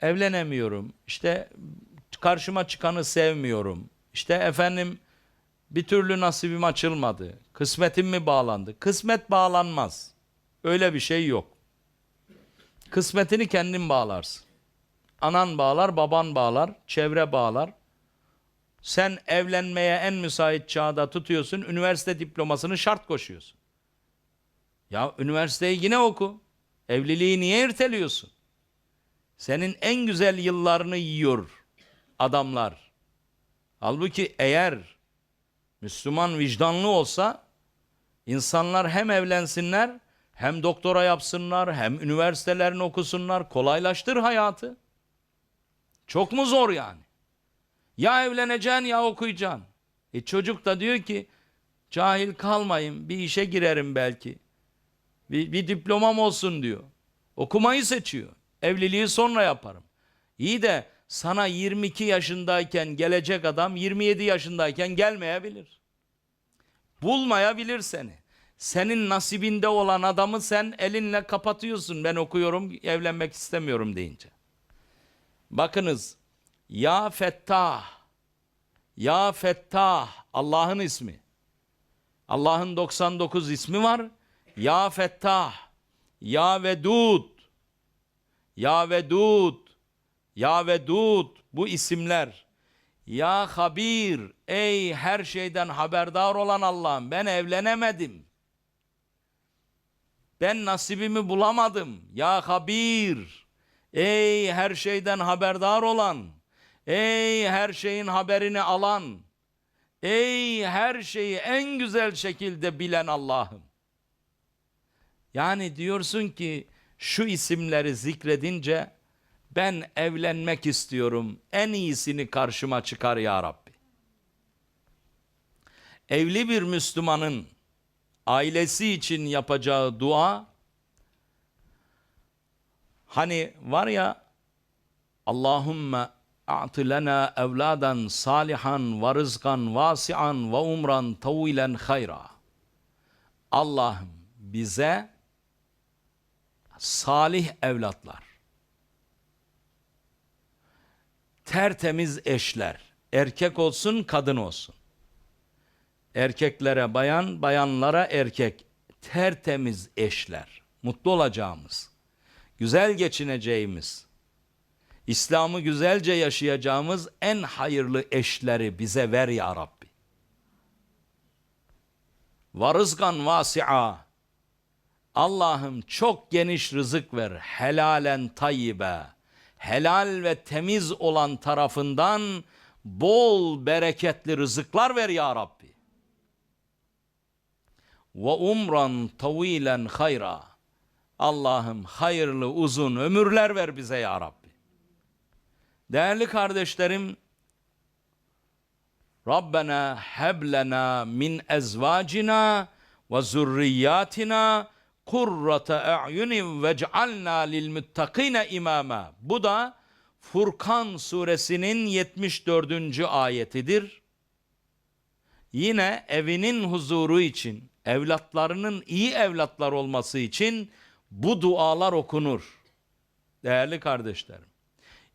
evlenemiyorum. İşte karşıma çıkanı sevmiyorum. İşte efendim bir türlü nasibim açılmadı. Kısmetim mi bağlandı? Kısmet bağlanmaz. Öyle bir şey yok. Kısmetini kendin bağlarsın. Anan bağlar, baban bağlar, çevre bağlar. Sen evlenmeye en müsait çağda tutuyorsun, üniversite diplomasını şart koşuyorsun. Ya üniversiteyi yine oku. Evliliği niye erteliyorsun? Senin en güzel yıllarını yiyor adamlar. Halbuki eğer Müslüman vicdanlı olsa insanlar hem evlensinler hem doktora yapsınlar hem üniversitelerini okusunlar kolaylaştır hayatı. Çok mu zor yani? Ya evleneceksin ya okuyacaksın. E çocuk da diyor ki cahil kalmayayım bir işe girerim belki. Bir, bir diplomam olsun diyor. Okumayı seçiyor. Evliliği sonra yaparım. İyi de sana 22 yaşındayken gelecek adam 27 yaşındayken gelmeyebilir. Bulmayabilir seni. Senin nasibinde olan adamı sen elinle kapatıyorsun. Ben okuyorum, evlenmek istemiyorum deyince. Bakınız. Ya Fettah. Ya Fettah Allah'ın ismi. Allah'ın 99 ismi var. Ya Fettah. Ya Vedud. Ya Vedud. Ya Vedud bu isimler. Ya Habir ey her şeyden haberdar olan Allah'ım ben evlenemedim. Ben nasibimi bulamadım. Ya Habir ey her şeyden haberdar olan. Ey her şeyin haberini alan. Ey her şeyi en güzel şekilde bilen Allah'ım. Yani diyorsun ki şu isimleri zikredince ben evlenmek istiyorum. En iyisini karşıma çıkar ya Rabbi. Evli bir Müslümanın ailesi için yapacağı dua hani var ya Allahümme a'ti lena evladan salihan ve rızkan vasi'an ve umran tavilen hayra. Allah'ım bize salih evlatlar, tertemiz eşler, erkek olsun kadın olsun. Erkeklere bayan, bayanlara erkek, tertemiz eşler, mutlu olacağımız, güzel geçineceğimiz, İslam'ı güzelce yaşayacağımız en hayırlı eşleri bize ver ya Rabbi. Ve rızkan vasi'a. Allah'ım çok geniş rızık ver. Helalen tayyibe. Helal ve temiz olan tarafından bol bereketli rızıklar ver ya Rabbi. Ve umran tavilen hayra. Allah'ım hayırlı uzun ömürler ver bize ya Rabbi. Değerli kardeşlerim, Rabbena heblena min ezvacina ve zurriyatina kurrate a'yunin vec'alna lil muttakine imama. Bu da Furkan suresinin 74. ayetidir. Yine evinin huzuru için, evlatlarının iyi evlatlar olması için bu dualar okunur. Değerli kardeşlerim.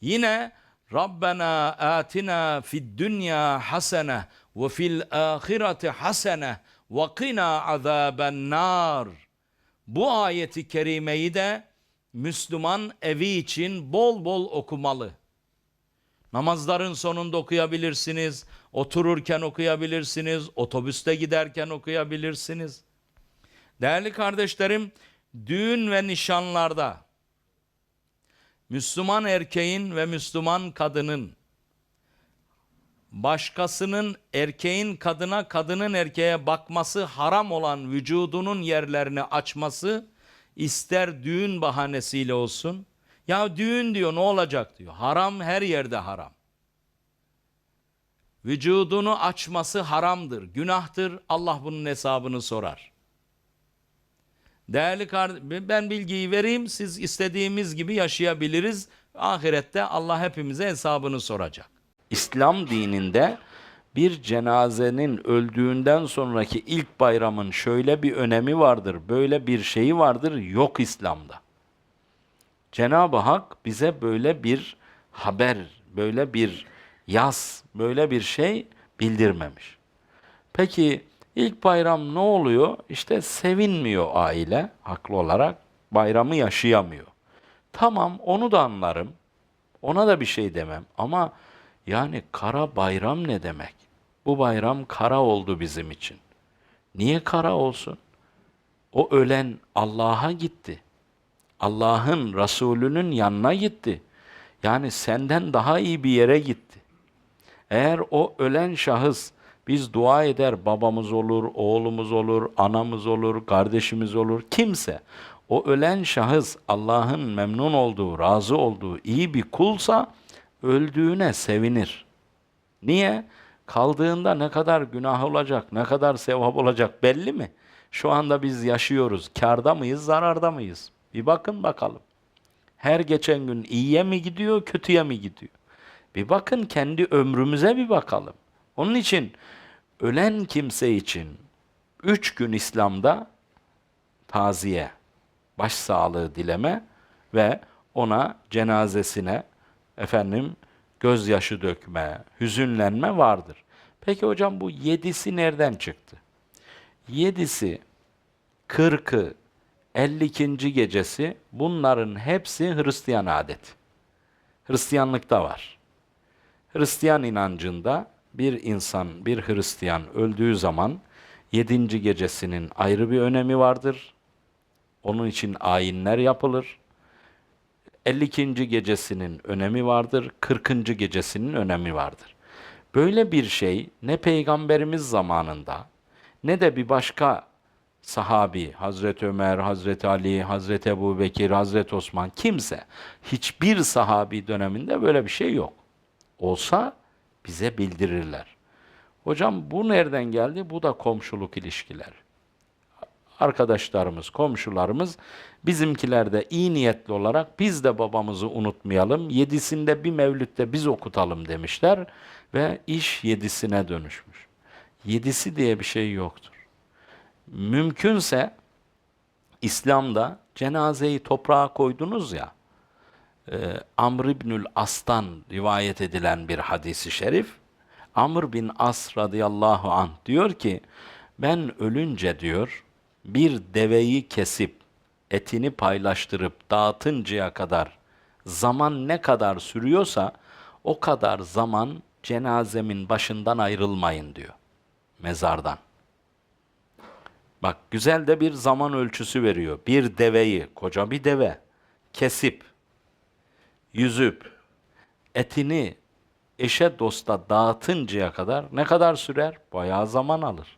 Yine Rabbena atina fid dünya hasene ve fil ahireti hasene ve qina azaben nar. Bu ayeti kerimeyi de Müslüman evi için bol bol okumalı. Namazların sonunda okuyabilirsiniz, otururken okuyabilirsiniz, otobüste giderken okuyabilirsiniz. Değerli kardeşlerim, düğün ve nişanlarda Müslüman erkeğin ve Müslüman kadının başkasının erkeğin kadına, kadının erkeğe bakması haram olan vücudunun yerlerini açması ister düğün bahanesiyle olsun. Ya düğün diyor ne olacak diyor. Haram her yerde haram. Vücudunu açması haramdır, günahtır. Allah bunun hesabını sorar. Değerli kardeşim ben bilgiyi vereyim siz istediğimiz gibi yaşayabiliriz. Ahirette Allah hepimize hesabını soracak. İslam dininde bir cenazenin öldüğünden sonraki ilk bayramın şöyle bir önemi vardır, böyle bir şeyi vardır yok İslam'da. Cenab-ı Hak bize böyle bir haber, böyle bir yaz, böyle bir şey bildirmemiş. Peki ilk bayram ne oluyor? İşte sevinmiyor aile haklı olarak. Bayramı yaşayamıyor. Tamam onu da anlarım. Ona da bir şey demem ama yani kara bayram ne demek? Bu bayram kara oldu bizim için. Niye kara olsun? O ölen Allah'a gitti. Allah'ın Resulünün yanına gitti. Yani senden daha iyi bir yere gitti. Eğer o ölen şahıs biz dua eder babamız olur, oğlumuz olur, anamız olur, kardeşimiz olur, kimse o ölen şahıs Allah'ın memnun olduğu, razı olduğu iyi bir kulsa öldüğüne sevinir. Niye? Kaldığında ne kadar günah olacak, ne kadar sevap olacak belli mi? Şu anda biz yaşıyoruz. Karda mıyız, zararda mıyız? Bir bakın bakalım. Her geçen gün iyiye mi gidiyor, kötüye mi gidiyor? Bir bakın kendi ömrümüze bir bakalım. Onun için ölen kimse için üç gün İslam'da taziye, başsağlığı dileme ve ona cenazesine efendim gözyaşı dökme, hüzünlenme vardır. Peki hocam bu yedisi nereden çıktı? Yedisi, kırkı, 52. gecesi bunların hepsi Hristiyan adeti. Hristiyanlıkta var. Hristiyan inancında bir insan, bir Hristiyan öldüğü zaman yedinci gecesinin ayrı bir önemi vardır. Onun için ayinler yapılır. 52. gecesinin önemi vardır, 40. gecesinin önemi vardır. Böyle bir şey ne peygamberimiz zamanında ne de bir başka sahabi, Hazreti Ömer, Hazreti Ali, Hazreti Ebu Bekir, Hazreti Osman kimse hiçbir sahabi döneminde böyle bir şey yok. Olsa bize bildirirler. Hocam bu nereden geldi? Bu da komşuluk ilişkileri arkadaşlarımız, komşularımız bizimkiler de iyi niyetli olarak biz de babamızı unutmayalım. Yedisinde bir mevlütte biz okutalım demişler ve iş yedisine dönüşmüş. Yedisi diye bir şey yoktur. Mümkünse İslam'da cenazeyi toprağa koydunuz ya, e, Amr İbnül As'tan rivayet edilen bir hadisi şerif, Amr bin As radıyallahu anh diyor ki, ben ölünce diyor, bir deveyi kesip etini paylaştırıp dağıtıncaya kadar zaman ne kadar sürüyorsa o kadar zaman cenazemin başından ayrılmayın diyor. Mezardan. Bak güzel de bir zaman ölçüsü veriyor. Bir deveyi, koca bir deve kesip yüzüp etini eşe dosta dağıtıncaya kadar ne kadar sürer? Bayağı zaman alır.